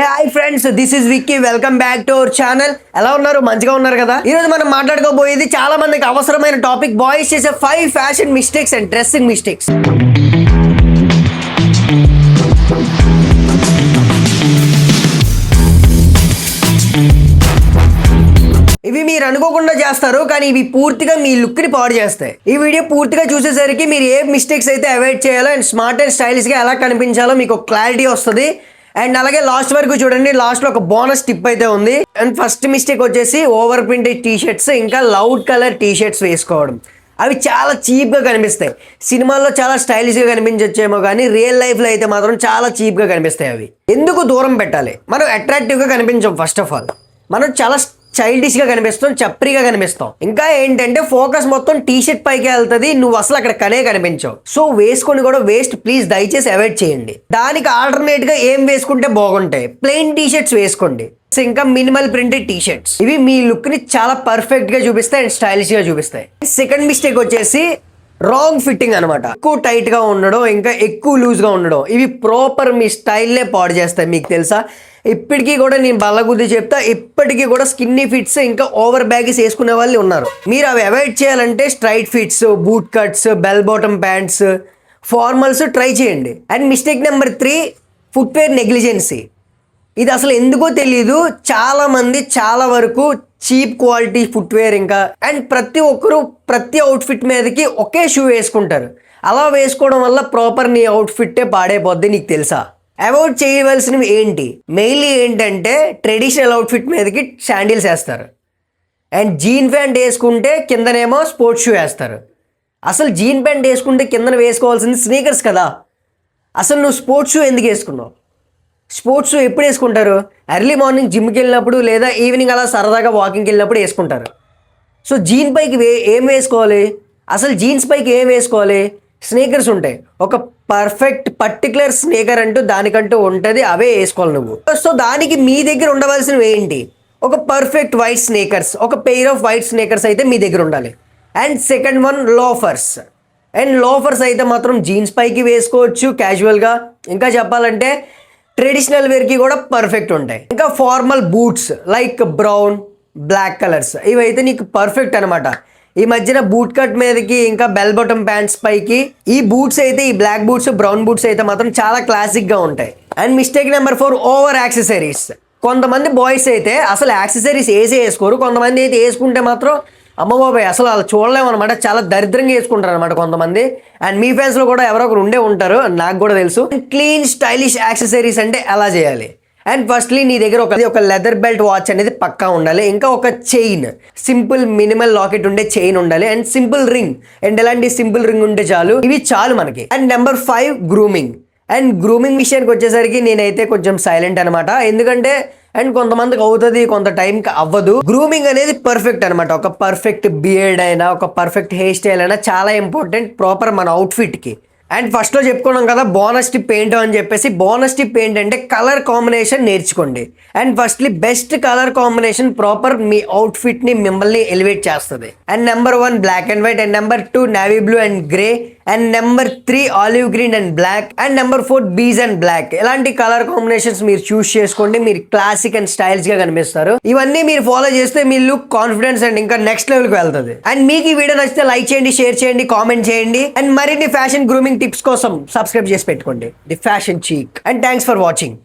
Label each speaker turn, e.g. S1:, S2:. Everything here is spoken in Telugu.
S1: Hi friends this is Vicky welcome back to our channel ఎలా ఉన్నారు? మంచిగా ఉన్నారు కదా? ఈ రోజు మనం మాట్లాడుకోబోయేది చాలా మందికి అవసరమైన టాపిక్ బాయ్స్ చేసే five fashion mistakes and dressing mistakes ఇవి మీరు అనుకోకుండా చేస్తారు కానీ ఇవి పూర్తిగా మీ లుక్ని పాడు చేస్తాయి. ఈ వీడియో పూర్తిగా చూసేసరికి మీరు ఏ మిస్టేక్స్ అయితే అవాయిడ్ చేయాలో అండ్ స్మార్ట్ అండ్ స్టైలిష్గా ఎలా కనిపించాలో మీకు క్లారిటీ వస్తుంది. అండ్ అలాగే లాస్ట్ వరకు చూడండి లాస్ట్లో ఒక బోనస్ టిప్ అయితే ఉంది. అండ్ ఫస్ట్ మిస్టేక్ వచ్చేసి ఓవర్ ప్రింటెడ్ టీ షర్ట్స్ ఇంకా లౌడ్ కలర్ టీ షర్ట్స్ వేసుకోవడం. అవి చాలా చీప్గా కనిపిస్తాయి. సినిమాల్లో చాలా స్టైలిష్గా కనిపించొచ్చేమో కానీ రియల్ లైఫ్లో అయితే మాత్రం చాలా చీప్గా కనిపిస్తాయి అవి. ఎందుకు దూరం పెట్టాలి? మనం అట్రాక్టివ్గా కనిపించాం ఫస్ట్ ఆఫ్ ఆల్ మనం చాలా చైల్డిష్గా కనిపిస్తాం చప్రిగా కనిపిస్తాం. ఇంకా ఏంటంటే ఫోకస్ మొత్తం టీ షర్ట్ పైకి వెళ్తుంది నువ్వు అసలు అక్కడ కనే కనిపించవు. సో వేసుకొని కూడా వేస్ట్ ప్లీజ్ దయచేసి అవాయిడ్ చేయండి. దానికి ఆల్టర్నేట్గా ఏం వేసుకుంటే బాగుంటాయి? ప్లెయిన్ టీ షర్ట్స్ వేసుకోండి ఇంకా మినిమల్ ప్రింటెడ్ టీ షర్ట్స్ ఇవి మీ లుక్ని చాలా పర్ఫెక్ట్గా చూపిస్తాయి అండ్ స్టైలిష్గా చూపిస్తాయి. సెకండ్ మిస్టేక్ వచ్చేసి రాంగ్ ఫిట్టింగ్ అనమాట ఎక్కువ టైట్గా ఉండడం ఇంకా ఎక్కువ లూజ్గా ఉండడం. ఇవి ప్రాపర్ మీ స్టైల్నే పాడు చేస్తాయి మీకు తెలుసా? ఇప్పటికీ కూడా నేను బల్లగుద్ది చెప్తా ఇప్పటికీ కూడా స్కిన్నీ ఫిట్స్ ఇంకా ఓవర్ బ్యాగీస్ వేసుకునే వాళ్ళు ఉన్నారు. మీరు అవి అవాయిడ్ చేయాలంటే straight fits boot cuts bell bottom pants formals try చేయండి. And mistake number three footwear negligency ఇది అసలు ఎందుకో తెలియదు చాలామంది చాలా వరకు చీప్ క్వాలిటీ ఫుట్వేర్ ఇంకా. అండ్ ప్రతి ఒక్కరు ప్రతి అవుట్ఫిట్ మీదకి ఒకే షూ వేసుకుంటారు. అలా వేసుకోవడం వల్ల ప్రాపర్ నీ అవుట్ఫిట్టే పాడైపోద్ది నీకు తెలుసా? అవాయిడ్ చేయవలసినవి ఏంటి? మెయిన్లీ ఏంటంటే ట్రెడిషనల్ అవుట్ఫిట్ మీదకి శాండిల్స్ వేస్తారు. అండ్ జీన్ ప్యాంట్ వేసుకుంటే కిందనేమో స్పోర్ట్స్ షూ వేస్తారు. అసలు జీన్ ప్యాంట్ వేసుకుంటే కిందన వేసుకోవాల్సింది స్నీకర్స్ కదా. అసలు నువ్వు స్పోర్ట్స్ షూ ఎందుకు వేసుకున్నావు? స్పోర్ట్స్ ఎప్పుడు వేసుకుంటారు? ఎర్లీ మార్నింగ్ జిమ్కి వెళ్ళినప్పుడు లేదా ఈవినింగ్ అలా సరదాగా వాకింగ్కి వెళ్ళినప్పుడు వేసుకుంటారు. సో జీన్ పైకి వే ఏం వేసుకోవాలి? అసలు జీన్స్ పైకి ఏం వేసుకోవాలి? స్నేకర్స్ ఉంటాయి. ఒక పర్ఫెక్ట్ పర్టికులర్ స్నేకర్ అంటూ దానికంటూ ఉంటుంది అవే వేసుకోవాలి నువ్వు. సో దానికి మీ దగ్గర ఉండవలసినవి ఏంటి? ఒక పర్ఫెక్ట్ వైట్ స్నేకర్స్ ఒక పెయిర్ ఆఫ్ వైట్ స్నేకర్స్ అయితే మీ దగ్గర ఉండాలి. And second one loafers and loafers అయితే మాత్రం జీన్స్ పైకి వేసుకోవచ్చు క్యాజువల్గా ఇంకా చెప్పాలంటే ట్రెడిషనల్ వేర్కి కూడా పర్ఫెక్ట్ ఉంటాయి. ఇంకా formal boots like brown black colours ఇవైతే నీకు పర్ఫెక్ట్ అనమాట ఈ మధ్యన బూట్ కట్ మీదకి ఇంకా బెల్ బటమ్ ప్యాంట్స్ పైకి ఈ బూట్స్ అయితే ఈ బ్లాక్ బూట్స్ బ్రౌన్ బూట్స్ అయితే మాత్రం చాలా క్లాసిక్గా ఉంటాయి. And mistake number four over accessories కొంతమంది బాయ్స్ అయితే అసలు యాక్సెసరీస్ వేసే వేసుకోరు. కొంతమంది అయితే వేసుకుంటే మాత్రం అమ్మ బాబాయ్ అసలు వాళ్ళు చూడలేమన్నమాట. చాలా దరిద్రంగా వేసుకుంటారు అనమాట కొంతమంది. అండ్ మీ ఫ్యాన్స్లో కూడా ఎవరో ఒకరు ఉండే ఉంటారు. నాకు కూడా తెలుసు. క్లీన్ స్టైలిష్ యాక్సెసరీస్ అంటే ఎలా చేయాలి. అండ్ ఫస్ట్లీ నీ దగ్గర ఒక ఒక లెదర్ బెల్ట్ వాచ్ అనేది పక్కా ఉండాలి. ఇంకా ఒక చైన్ సింపుల్ మినిమల్ లాకెట్ ఉండే చైన్ ఉండాలి. అండ్ సింపుల్ రింగ్ అండ్ ఎలాంటి సింపుల్ రింగ్ ఉంటే చాలు? ఇవి చాలు మనకి. And number five grooming and grooming విషయానికి వచ్చేసరికి నేనైతే కొంచెం సైలెంట్ అనమాట ఎందుకంటే అండ్ కొంతమందికి అవుతుంది కొంత టైంకి అవ్వదు. గ్రూమింగ్ అనేది పర్ఫెక్ట్ అనమాట ఒక పర్ఫెక్ట్ బియర్డ్ అయినా ఒక పర్ఫెక్ట్ హెయిర్ స్టైల్ అయినా చాలా ఇంపార్టెంట్ ప్రాపర్ మన అవుట్ఫిట్కి అండ్ ఫస్ట్లో చెప్పుకున్నాం కదా బోనస్ టిప్ ఏంటో అని చెప్పేసి బోనస్ టిప్ ఏంటంటే కలర్ కాంబినేషన్ నేర్చుకోండి. And firstly best colour combination proper మీ అవుట్ఫిట్ని మిమ్మల్ని ఎలివేట్ చేస్తుంది. And number one black and white and number two navy blue and grey and number three olive green and black and number four beige and black. ఇలాంటి కలర్ కాంబినేషన్స్ మీరు చూస్ చేసుకోండి. మీరు క్లాసిక్ అండ్ స్టైల్స్గా కనిపిస్తారు. ఇవన్నీ మీరు ఫాలో చేస్తే మీ లుక్ కాన్ఫిడెన్స్ అండ్ ఇంకా నెక్స్ట్ లెవెల్కి వెళ్తుంది. అండ్ మీకు ఈ వీడియో నచ్చితే లైక్ చేయండి షేర్ చేయండి కామెంట్ చేయండి. అండ్ మరిన్ని ఫ్యాషన్ గ్రూమింగ్ టిప్స్ కోసం సబ్స్క్రైబ్ చేసి పెట్టుకోండి. The fashion chic and thanks for watching